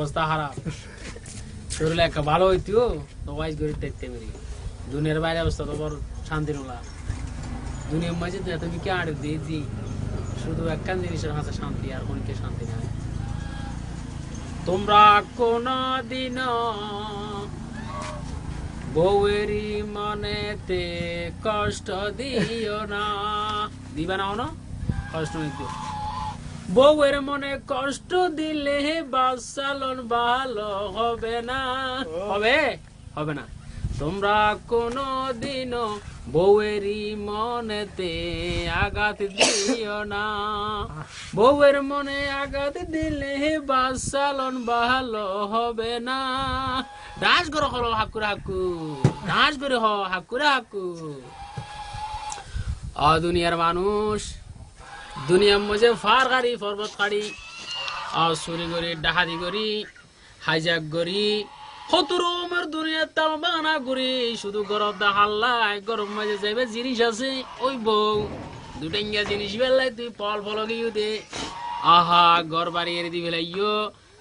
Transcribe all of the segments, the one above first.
অবস্থা খারাপ। শরীরে একটা ভালো তো ওয়াইজ দেখতে দুনিয়ার বাইরে অবস্থা শান্তি নোলা দুনিয়ার মাঝে তুমি কে আড়ে শুধু একখান জিনিসের হাতে শান্তি, আর শান্তি নাই। তোমরা কোন দিন বউয়েরই মনেতে কষ্ট দিও না। দিবা না কষ্ট দিও বউয়ের মনে কষ্ট দিলে বাসালন ভালো হবে না। হবে? হবে না। তোমরা কোনো দিনও বউয়েরই মনেতে আঘাত দিও না। বউয়ের মনে আঘাত দিলে বাসালন ভালো হবে না। ডান্স করে হলো হাকুরে হাকু ডান্স করে হ হাকুরে হাকু অ দুনিয়ার মানুষ দুনিয়ার মধ্যে ফার গাড়ি, পর্বত গাড়ি আর চুরি করি ডাহাতি করি হাইজাক করি হতুরমের দুনিয়ার তাল বাগানা করি, শুধু গরম দা হাল্লাই গরম মাঝে যাইবে জিনিস আছে, ওই বউ। দুটেঙ্গা জিনিস বেলাই তুই ফল ফল গিয়ে দে। আহা, ঘর বাড়ি এর দি বেলাইও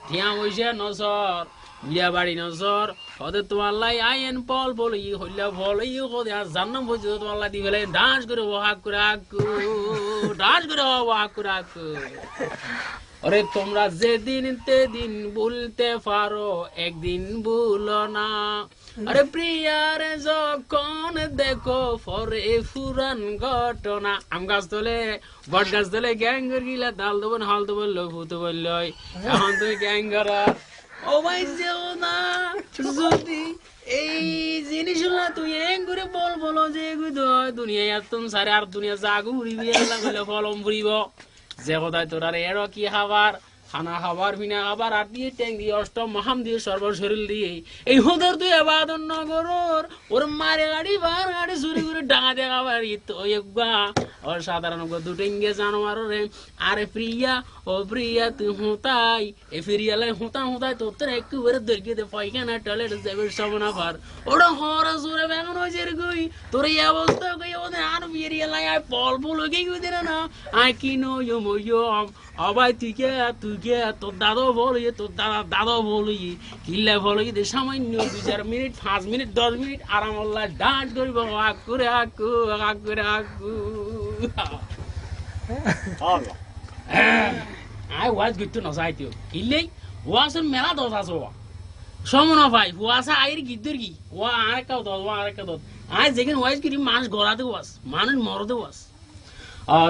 ঠিয়া বইসে নসর বিয়া বাড়ি নসর ওদের তোমার লাই আইন পল ই হইলা ই কদে আর জান্নাম বইছে তোমার লাই দি বেলাই ডান্স করে হাক করে হাকু আরে তোমরা যেদিন তেদিন বলতে পারো, একদিন ভুলো না। আরে প্রিয়ার যখন দেখো পরে ফুরান ঘটনা, আম গাছ তোলে, বট গাছ তোলে গ্যাং গিলা দাল দেবো, হাল দেবো লঘু তো বলল এখন তুই গ্যাং করা। ও ভাই, যেও না। যদি এই জিনিসগুলা তুই এং করে বল, বলো যে দুনিয়া এত সারে আর দুনিয়া জাগু উড়িবি ফলম ফুরিব যে কোথায় তোর আর এরও কি খাবার? খানা খাবার বিনা আবার আর দিয়ে ট্যাং দিয়ে অষ্টম মহাম দিয়ে সর্বশরীর দিয়ে। এই হোদর তুই আবাদন নগরর, ওর মারে গাড়ি, বার গাড়ি চুরি করে ডাঙা দিয়ে খাবার ইতো একবা ওর সাধারণ দুটেঙ্গে জানোয়ার রে, আরে প্রিয়া, ও প্রিয়া, তুই হুতাই। এ ফিরিয়ালে হুতা হুতাই তোর তোর একেবারে দর্গে দে পাইখানা টয়লেট যাবে সব না পার। ওটা হরা সুরে বেগুন হয়েছে রে গই তোর এই অবস্থা গই ওদের আর ফিরিয়ালাই আয় পল পল দে না। আয় কি নো ইয়ো মো ইয়ো অবাই তুই কে তুই কে তোর দাদা বল তোর দাদা দাদা বল কিল্লা বল দে সামান্য দুই চার মিনিট, পাঁচ মিনিট, দশ মিনিট আরাম আল্লাহ ডান্স করিব হাক করে হাকু হাক করে হাকু আই ওয়াজ গিট্টু নসাইতিও কিল্লেই ওয়াসের মেলা দশ ওয়া। সমন ভাই ওয়াসা আইর গিদ্দুর কি? ওয়া আরেকটা দশ ওয়া আরেকটা দশ আই যেখানে ওয়াজ করি মানুষ গড়াতে ওয়াস মানুষ মরতে ওয়াস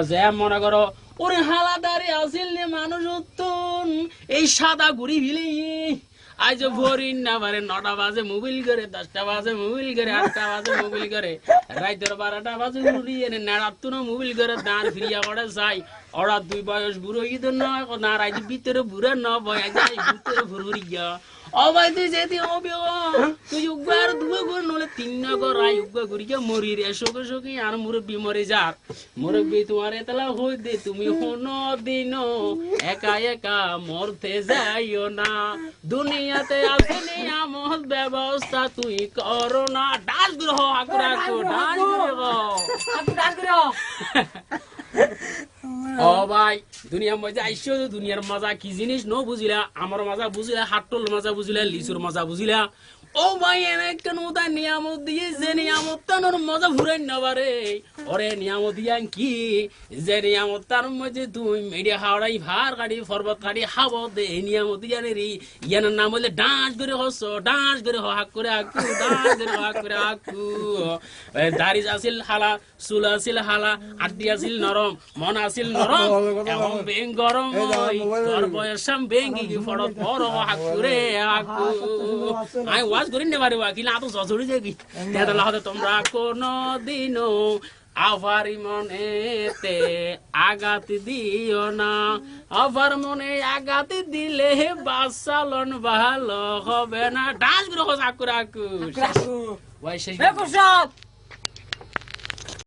যে মনে করো ওরে হালাদারে আসিল নে মানুষ উত্তন এই সাদা ঘুরি ভিলে। আজ ভরিন না পারে নটা বাজে মোবাইল করে, দশটা বাজে মোবাইল করে, আটটা বাজে মোবাইল করে। রাইতের বারোটা বাজে উড়িয়ে নেড়াত্তু না মোবাইল করে, দাঁড় ফিরিয়া পড়ে যাই। ওরা দুই বয়স বুড়ো ইদ না না রাইতে ভিতরে ন বয়া যায় ভিতরে ভুরুরি গিয়া। অবাই তুই যেতে হবে তুই উগার দুবে করে নলে তিন নগর আই উগা করিয়া মরি রে। আর যার। তোমার এতলা হই দে, তুমি হন দিন, একা একা মরতে যাইও না। দুনিয়াতে আছে নিয়ামত ব্যবস্থা, তুই করো না। ডাল গ্রহ ডাল গ্রহ ও ভাই, দুনিয়ার মজা আইসো, দুনিয়ার মজা কি জিনিস? ন বুঝিলা, আমার মজা বুঝিলা হাট্টল মজা বুঝিলা, লিচুর মজা বুঝিলা। ও ভাই এনে একটা নৌতা নিয়ামত দিয়ে যে নিয়ামত তানোর মজা ঘুরাই নেবারে ওরে নিয়ামত দিয়া কি যে নিয়ামত তার মধ্যে তুই মেডিয়া হাওড়াই ভার গাড়ি পর্বত গাড়ি হাব দে এই নিয়ামত দিয়া রে ইয়ানের নাম হলে ডান্স করে হস ডান্স করে হাক করে হাকু ডান্স করে হাক করে হাকু দাড়ি আছিল হালা চুল আছিল হালা আড্ডি আছিল নরম মন আছিল নরম এখন বেং গরম হয় তোর বয়সাম বেঙ্গি ফড়ত বড় হাকু আই ওয়াজ করি নে হতে তোমরা কোন দিনও আভার মনেতে আঘাত দিও না। আভার মনে আঘাত দিলে বাসালন ভালো হবে না। ডান্স গ্রহ চাকুর আকু ওয়াই শেষ